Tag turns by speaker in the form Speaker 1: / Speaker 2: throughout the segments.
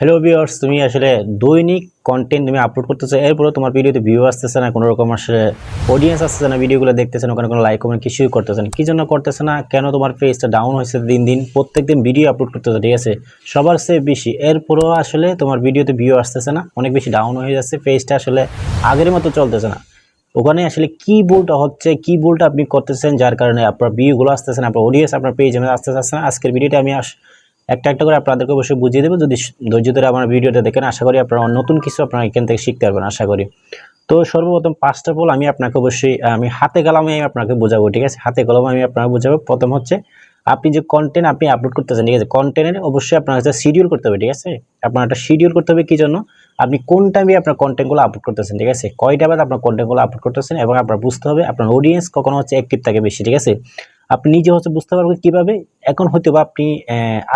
Speaker 1: Hello viewers তুমি আসলে দৈনিক কন্টেন্ট তুমি আপলোড করতেছো এরপরে তোমার ভিডিওতে ভিউ আসতেছে না কোনো রকম আসলে অডিয়েন্স আসতেছে না ভিডিওগুলো দেখতেছে ওখানে কোনো লাইক কমেন্ট কিছুই করতেছে না। কি জন্য করতেছে না? কেন তোমার পেজটা ডাউন হয়েছে দিন দিন? প্রত্যেক দিন ভিডিও আপলোড করতেছে, ঠিক আছে? সবার চেয়ে বেশি। এরপরেও আসলে তোমার ভিডিওতে ভিউ আসতেছে না, অনেক বেশি ডাউন হয়ে যাচ্ছে পেজটা আসলে আগের মতো চলতেছে না। ওখানে আসলে কি ভুলটা হচ্ছে কি ভুলটা আপনি করতেছেন, যার কারণে আপনার ভিউগুলো আসতেছে না, আপনার অডিয়েন্স আপনার পেজে আসতে আসতে না। আজকের ভিডিওটা আমি আস একটা একটা করে আপনাদেরকে অবশ্যই বুঝিয়ে দেবো। যদি ধৈর্য ধরে আমার ভিডিওটা দেখেন, আশা করি আপনারা নতুন কিছু আপনারা এখান থেকে শিখতে পারবেন, আশা করি। তো সর্বপ্রথম পাঁচটা বল আমি আপনাকে অবশ্যই আমি হাতে কলমে আমি আপনাকে বোঝাবো, ঠিক আছে? হাতে কলমে আমি আপনাকে বোঝাবো। প্রথম হচ্ছে, আপনি যে কন্টেন্ট আপনি আপলোড করতেছেন, ঠিক আছে? কন্টেন্টের অবশ্যই আপনার কাছে শিডিউল করতে হবে, ঠিক আছে? আপনার একটা শিডিউল করতে হবে কী জন্য? আপনি কোন টাইমে আপনার কন্টেন্টগুলো আপলোড করতেছেন, ঠিক আছে? কয়টা বাদ আপনার কন্টেন্টগুলো আপলোড করতেছেন এবং আপনার বুঝতে হবে, আপনার অডিয়েন্স কখনো হচ্ছে অ্যাক্টিভ থাকে বেশি, ঠিক আছে? আপনি নিজে হচ্ছে বুঝতে পারবেন কীভাবে এখন হয়তো বা আপনি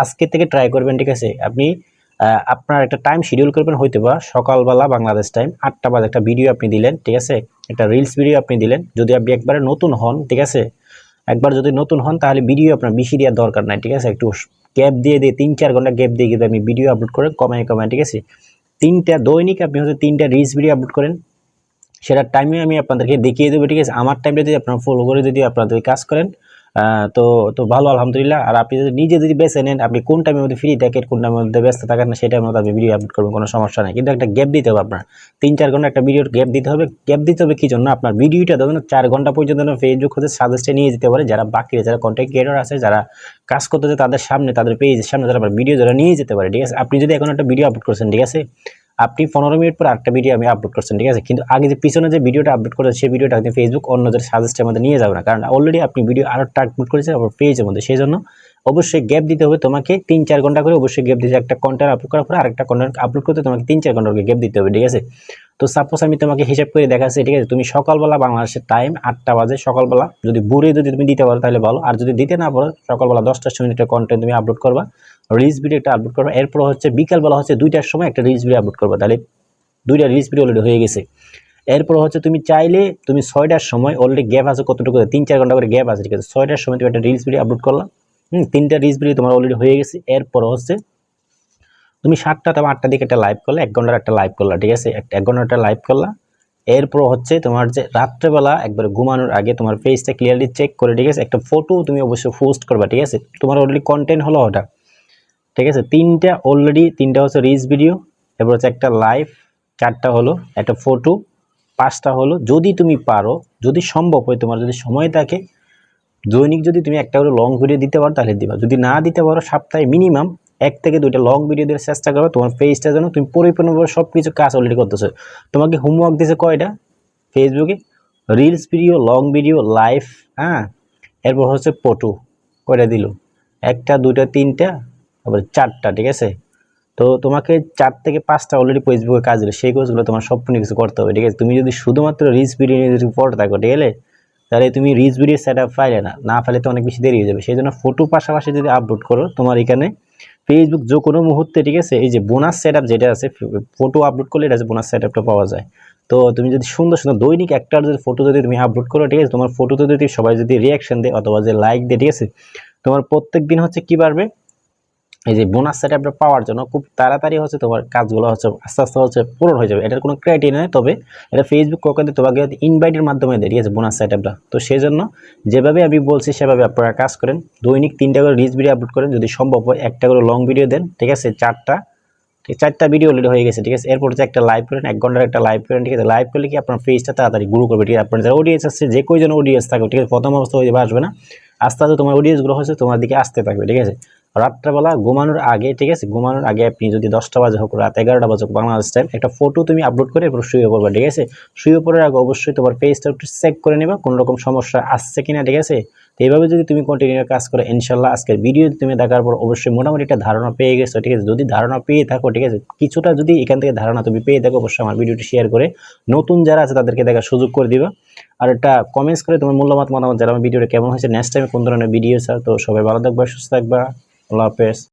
Speaker 1: আজকে থেকে ট্রাই করবেন, ঠিক আছে? আপনি আপনার একটা টাইম শিডিউল করবেন, হয়তো বা সকালবেলা বাংলাদেশ টাইম আটটা বাজে একটা ভিডিও আপনি দিলেন, ঠিক আছে? একটা রিলস ভিডিও আপনি দিলেন, যদি আপনি একবারে নতুন হন, ঠিক আছে? একবার যদি নতুন হন, তাহলে ভিডিও আপনার বেশি দেওয়ার দরকার নাই, ঠিক আছে? একটু গ্যাপ দিয়ে দিয়ে, তিন চার ঘণ্টা গ্যাপ দিয়ে কিন্তু আপনি ভিডিও আপলোড করেন, কমায় কমায়, ঠিক আছে? তিনটা দৈনিক আপনি হচ্ছে তিনটা রিলস ভিডিও আপলোড করেন, সেটার টাইমে আমি আপনাদেরকে দেখিয়ে দেবো, ঠিক আছে? আমার টাইমটা যদি আপনারা ফলো করে যদি আপনাদের কাজ করেন তো তো ভালো, আলহামদুলিল্লাহ। আর আপনি যদি নিজে যদি বেছে নেন, আপনি কোন টাইমের মধ্যে ফ্রি থাকেন কোন টাইমের মধ্যে ব্যস্ত থাকেন না, সেটার মধ্যে আপনি ভিডিও আপলোড করবেন, কোনো সমস্যা নেই। কিন্তু একটা গ্যাপ দিতে হবে আপনার। তিন, চার ঘণ্টা একটা ভিডিওর গ্যাপ দিতে হবে। গ্যাপ দিতে হবে কি জন্য? আপনার ভিডিওটা ধরুন চার ঘণ্টা পর্যন্ত ফেসবুক হতে সাজেস্টে নিয়ে যেতে পারে। যারা বাকি যারা কন্টেন্ট ক্রিয়েটর আছে, যারা কাজ করতেছে তাদের সামনে, তাদের পেজের সামনে যারা ভিডিও যারা নিয়ে যেতে পারে, ঠিক আছে? আপনি যদি এখন একটা ভিডিও আপলোড করছেন, ঠিক আছে? আপনি পনেরো মিনিট পর একটা ভিডিও আমি আপলোড করছেন, ঠিক আছে? কিন্তু আগে যে পিছনে যে ভিডিওটা আপলোড করেছে সেই ভিডিওটা আপনি ফেসবুক অন্যদের সাজেস্টের মধ্যে নিয়ে যাবে না। কারণ অলরেডি আপনি ভিডিও আরও টার্গেট করেছেন আপনার পেজের মধ্যে। সেই জন্য অবশ্যই গ্যাপ দিতে হবে তোমাকে তিন চার ঘণ্টা করে অবশ্যই গ্যাপ দিতে একটা কন্টেন্ট আপলোড করার পরে আরেকটা কন্টেন্ট আপলোড করতে তোমাকে তিন চার ঘণ্টা করে গ্যাপ দিতে হবে, ঠিক আছে? তো সাপোজ আমি তোমাকে হিসাব করে দেখাচ্ছি, ঠিক আছে? তুমি সকালবেলা বাংলাদেশের টাইম আটটা বাজে, সকালবেলা যদি ভোরে যদি তুমি দিতে পারো তাহলে ভালো। আর যদি দিতে না পারো, সকালবেলা দশটার সময় একটা কন্টেন্ট তুমি আপলোড করবা রিলস ভিডিও একটা আপলোড করবা। এরপর হচ্ছে বিকালবেলা হচ্ছে দুইটার সময় একটা রিলস ভিডিও আপলোড করবা। তাহলে দুইটা রিলস ভিডিও অলরেডি হয়ে গেছে। এরপর হচ্ছে তুমি চাইলে তুমি ছয়টার সময় অলরেডি গ্যাপ আছে কতটুকু? তিন চার ঘণ্টা করে গ্যাপ আছে, ঠিক আছে? ছয়টার সময় তুমি একটা রিলস ভিডিও আপলোড করলা। হুম, তিনটা ভিডিও তোমার অলরেডি হয়ে গেছে। এরপর হচ্ছে তুমি সাতটা থেকে আটটা দিকে একটা লাইভ করলে, এক ঘণ্টার একটা লাইভ করলা, ঠিক আছে? একটা এক ঘণ্টার একটা লাইভ করলা। এরপর হচ্ছে তোমার যে রাত্রেবেলা একবার ঘুমানোর আগে তোমার ফেসটা ক্লিয়ারলি চেক করে, ঠিক আছে? একটা ফটো তুমি অবশ্যই পোস্ট করবা, ঠিক আছে? তোমার অলরেডি কন্টেন্ট হলো ওটা, ঠিক আছে? তিনটা অলরেডি তিনটা হচ্ছে রিলস ভিডিও এরপর হচ্ছে একটা লাইভ চারটা হলো একটা ফটো পাঁচটা হলো যদি তুমি পারো, যদি সম্ভব হয় তোমার যদি সময় থাকে দৈনিক যদি তুমি একটা করে লং ভিডিও দিতে পারো, তাহলে দিবা। যদি না দিতে পারো, সপ্তাহে মিনিমাম এক থেকে দুইটা লং ভিডিও দেওয়ার চেষ্টা করবে তোমার পেজটা যেন তুমি পরিপূর্ণভাবে সব কিছু কাজ অলরেডি করতেছো। তোমাকে হোমওয়ার্ক দিয়েছে কয়টা? ফেসবুকে reels video long video live হ্যাঁ? এরপর হচ্ছে ফটো কয়টা দিল? একটা, দুইটা, তিনটা, তারপরে চারটা, ঠিক আছে? তো তোমাকে চার থেকে পাঁচটা অলরেডি ফেসবুকে কাজ দিলে। সেই কাজগুলো তোমার সম্পূর্ণ কিছু করতে হবে, ঠিক আছে? তুমি যদি শুধুমাত্র রিলস ভিডিও নিয়ে যদি পড়ে থাকো, ঠিক আছে? তাহলে তুমি রিচ ভিডিও সেট আপ ফাইলে না না ফাইলে তো অনেক বেশি দেরি হয়ে যাবে। সেই জন্য ফটো পাশাপাশি যদি আপলোড করো, তোমার এখানে ফেসবুক যে কোনো মুহূর্তে, ঠিক আছে? এই যে বোনাস সেট যেটা আছে ফটো আপলোড করলে এটা বোনাস সেট আপটা পাওয়া যায়। তো তুমি যদি সুন্দর সুন্দর দৈনিক একটার যদি ফটো যদি তুমি আপলোড করো, ঠিক আছে? তোমার ফটোতে যদি সবাই যদি রিয়াকশন দেয় অথবা যে লাইক দেয়, ঠিক আছে? তোমার প্রত্যেক দিন হচ্ছে কী বাড়বে? এই যে বোনাস সেট আপটা পাওয়ার জন্য খুব তাড়াতাড়ি হচ্ছে তোমার কাজগুলো হচ্ছে আস্তে আস্তে হচ্ছে পূরণ হয়ে যাবে। এটার কোনো ক্রাইটেরিয়া নেই, তবে এটা ফেসবুক কখনো তোমাকে ইনভাইটের মাধ্যমে দেয়, ঠিক আছে বোনাস আপটা তো সেই জন্য যেভাবে আমি বলছি, সেভাবে আপনারা কাজ করেন। দৈনিক তিনটা করে রিচ ভিডিও আপলোড করেন, যদি সম্ভব হয় একটা করে লং ভিডিও দেন, ঠিক আছে, চারটা, ঠিক, চারটা ভিডিও অলরেডি হয়ে গেছে, ঠিক আছে। এরপর হচ্ছে একটা লাইভ করেন, এক ঘণ্টার একটা লাইভ করেন, ঠিক আছে। লাইভ করলে কি আপনার ফেসটা তাড়াতাড়ি গ্রো করবে, ঠিক আছে। আপনার যারা অডিয়েন্স আসছে যে কয়জন অডিয়েন্স থাকবে, ঠিক আছে, প্রথম অবস্থা হয়ে আসবে না। আস্তে আস্তে তোমার অডিয়েন্সগুলো হচ্ছে তোমার দিকে আসতে থাকবে, ঠিক আছে। রাত্রেবেলা ঘুমানোর আগে, ঠিক আছে? ঘুমানোর আগে আপনি যদি দশটা বাজে হোক, রাত এগারোটা বাজে হোক, বাংলাদেশ টাইম একটা ফটো তুমি আপলোড করে এরপর শুয়ে পড়বে, ঠিক আছে? শুয়ে পড়ার আগে অবশ্যই তোমার পেজটা একটু চেক করে নেবা, কোনো রকম সমস্যা আসছে কিনা, ঠিক আছে? তো এইভাবে যদি তুমি কন্টিনিউ কাজ করো ইনশাল্লাহ আজকের ভিডিও তুমি দেখার পর অবশ্যই মোটামুটি একটা ধারণা পেয়ে গেছো, ঠিক আছে? যদি ধারণা পেয়ে থাকো, ঠিক আছে? কিছুটা যদি এখান থেকে ধারণা তুমি পেয়ে থাকো, অবশ্যই আমার ভিডিওটি শেয়ার করে নতুন যারা আছে তাদেরকে দেখার সুযোগ করে দিবা। আর একটা কমেন্টস করে তোমার মূল্যমত মতামত যারা আমার ভিডিওটা কেমন হয়েছে নেক্সট টাইমে কোন ধরনের ভিডিও চাও তো সবাই ভালো থাকবা, সুস্থ থাকবা। Olá, Pérez